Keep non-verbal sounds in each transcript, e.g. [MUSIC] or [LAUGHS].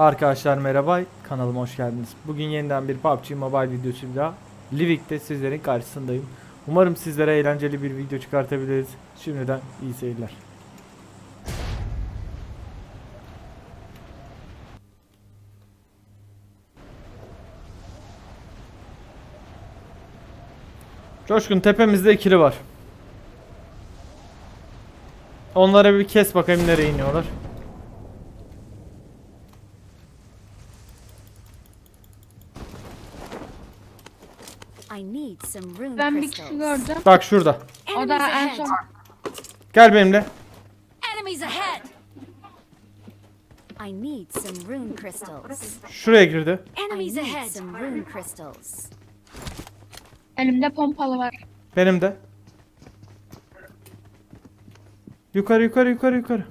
Arkadaşlar merhaba, kanalıma hoş geldiniz. Bugün yeniden bir PUBG Mobile videosuyla Livik'te sizlerin karşısındayım. Umarım sizlere eğlenceli bir video çıkartabiliriz. Şimdiden iyi seyirler. Coşkun tepemizde ikili var. Onlara bir kes bakayım nereye iniyorlar. I need some rune Ben bir kişi crystals. gördüm. Bak şurada. O da Enemies en ahead. son Gel benimle. Enemies ahead. I need some rune crystals. Şuraya girdi. I Enemies need ahead. some rune crystals. elimde pompalı var. Benim de. Yukarı yukarı yukarı yukarı.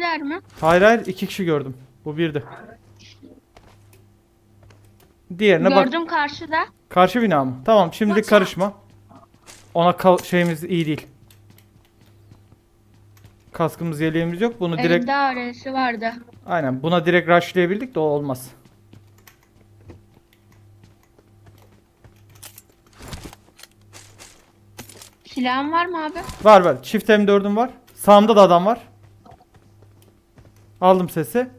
Bittiler mi? Hayır hayır iki kişi gördüm. Bu birdi. Diğerine bak. Gördüm karşıda. Karşı bina mı? Tamam şimdilik Watch karışma. Ona kal şeyimiz iyi değil. Kaskımız yeleğimiz yok. Bunu direkt Elimde AR'si vardı. aynen buna direkt rushlayabildik de o olmaz. Silahın var mı abi? Var var. Çift M4'üm var. Sağımda da adam var. Aldım sesi.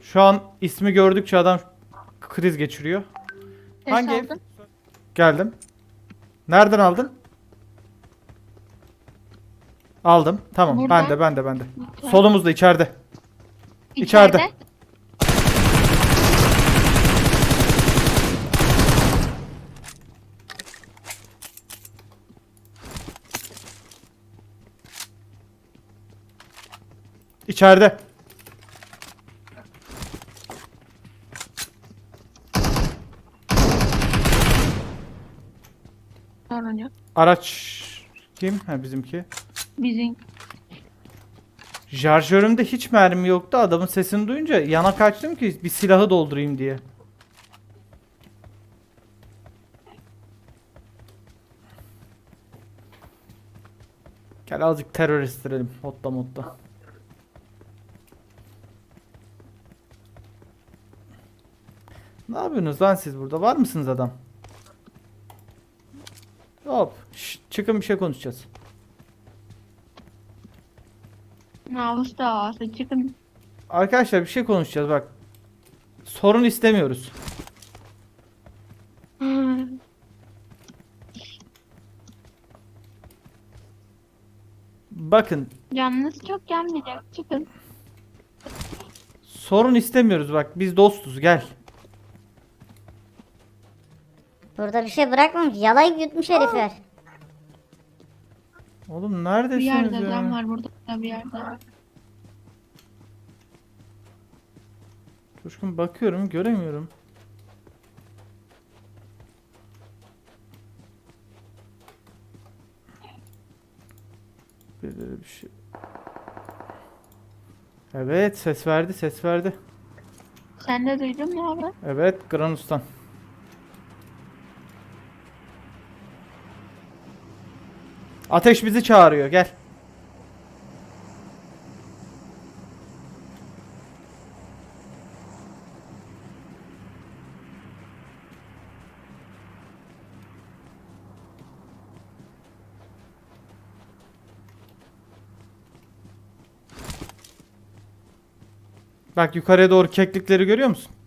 Şu an ismi gördükçe adam kriz geçiriyor. Ses Hangi ev? aldım. Geldim. Nereden aldın? Aldım. Tamam. Buradan. Bende, bende, bende. Solumuzda içeride. İçeride. İçeride. Sorun yok. Araç kim? Ha bizimki. Bizim Şarjörümde hiç mermi yoktu. Adamın sesini duyunca yana kaçtım ki bir silahı doldurayım diye. Gel azıcık terör estirelim. Modda Ne yapıyorsunuz lan siz burada? Var mısınız adam? Hop. Şşt, çıkın bir şey konuşacağız. mouse da ağzı çıkın. Arkadaşlar bir şey konuşacağız bak. Sorun istemiyoruz. [LAUGHS] Bakın Yalnız çok gelmeyecek. Çıkın. sorun istemiyoruz bak biz dostuz gel. Burada bir şey bırakmamış. Yalayıp yutmuş herifler. Oğlum Bir neredesiniz yerde ya? adam var burada da bir yerde. Coşkun bakıyorum göremiyorum. Bir, bir şey. Evet ses verdi ses verdi. Sen de duydun mu abi? Evet Granus'tan. Ateş bizi çağırıyor gel. Bak yukarıya doğru keklikleri görüyor musun?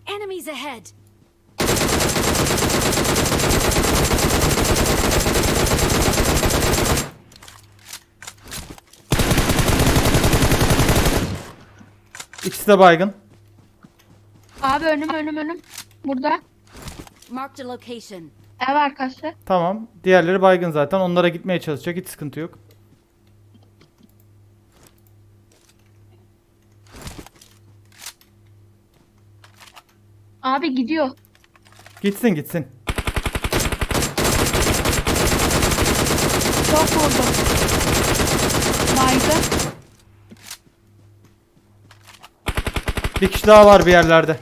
İkisi de baygın. Abi önüm önüm önüm. Burada. Marked a location. Ev arkası. Tamam. Diğerleri baygın zaten. Onlara gitmeye çalışacak. Hiç sıkıntı yok. Abi gidiyor. Gitsin gitsin. Çok vurdum. Baygın. Bir kişi daha var bir yerlerde.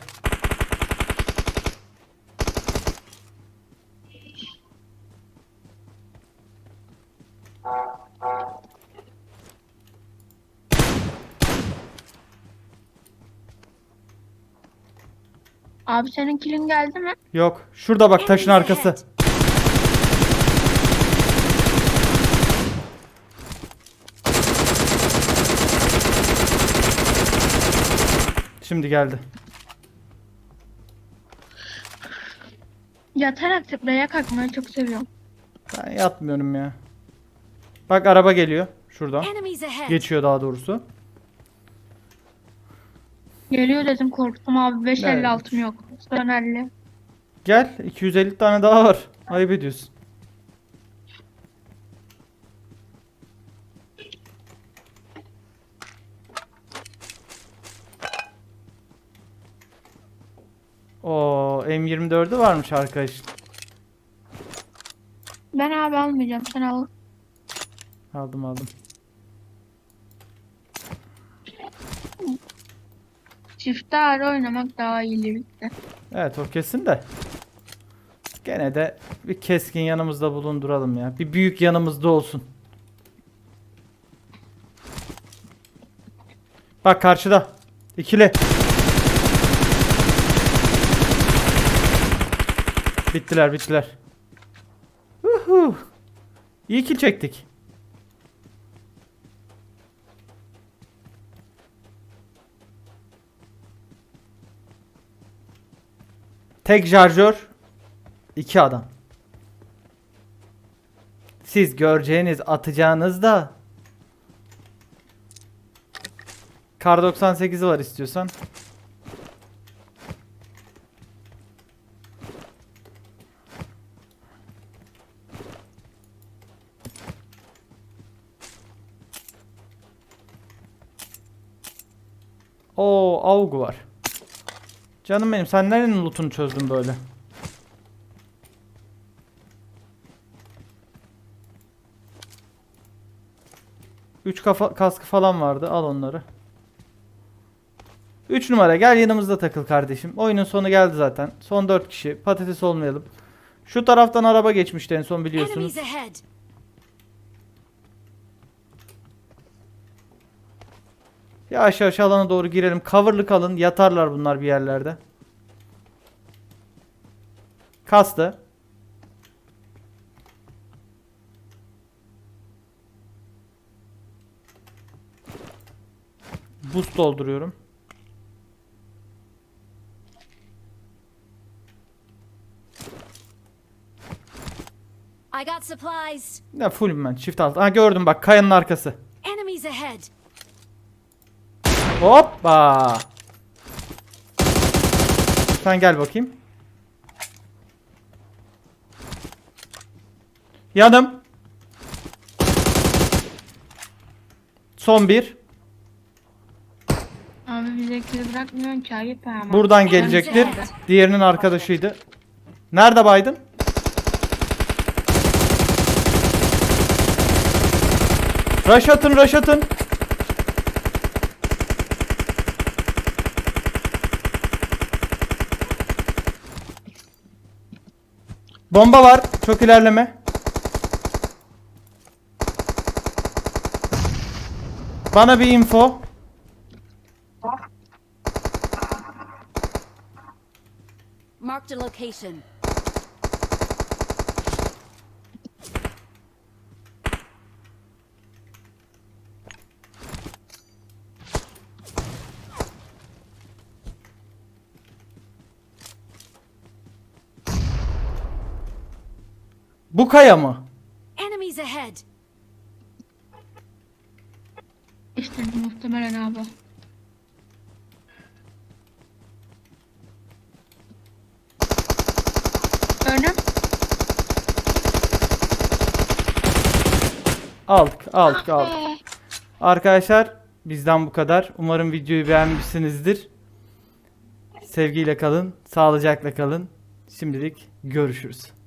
Abi senin kilin geldi mi? Yok. Şurada bak taşın arkası. Şimdi geldi. Yatarak spreye kalkmayı çok seviyorum. Ben yatmıyorum ya. Bak araba geliyor. Şuradan. Geçiyor daha doğrusu. Geliyor dedim korktum abi. 556'm Evet. yok. Son 50. Gel. 250 tane daha var. Ayıp ediyorsun. O M24'ü varmış arkadaş. Ben abi almayacağım. Sen al. Aldım aldım. Çifte ara oynamak daha iyi birlikte. Evet o kesin de. Gene de bir keskin yanımızda bulunduralım ya. Bir büyük yanımızda olsun. Bak karşıda. İkili. Bittiler bittiler. Uhu. İyi kill çektik. Tek şarjör. iki adam. Siz göreceğiniz atacağınız da Kar 98'i var istiyorsan. Oo, AUG var. Canım benim sen nerenin lootunu çözdün böyle? Üç kafa kaskı falan vardı. Al onları. 3 numara gel yanımızda takıl kardeşim. Oyunun sonu geldi zaten. Son 4 kişi. Patates olmayalım. Şu taraftan araba geçmişti en son biliyorsunuz. Enemies ahead. Yavaş yavaş alana doğru girelim. Coverlı kalın. Yatarlar bunlar bir yerlerde. Kastı. Boost dolduruyorum. I got supplies. Ne full ben. Çift alt. Ha gördüm bak kayanın arkası. Hoppa. Sen gel bakayım. Yanım. Son bir. Abi bize kill bırakmıyorsun ki ayıp ama. Buradan gelecektir. Diğerinin arkadaşıydı. Nerede baydın? Rush atın, rush atın. Bomba var. Çok ilerleme. Bana bir info. Marked a location. Bu kaya mı? Enemies ahead. İşte muhtemelen abi. Önüm. Aldık, aldık, Ah aldık. Arkadaşlar bizden bu kadar. Umarım videoyu beğenmişsinizdir. Sevgiyle kalın, sağlıcakla kalın. Şimdilik görüşürüz.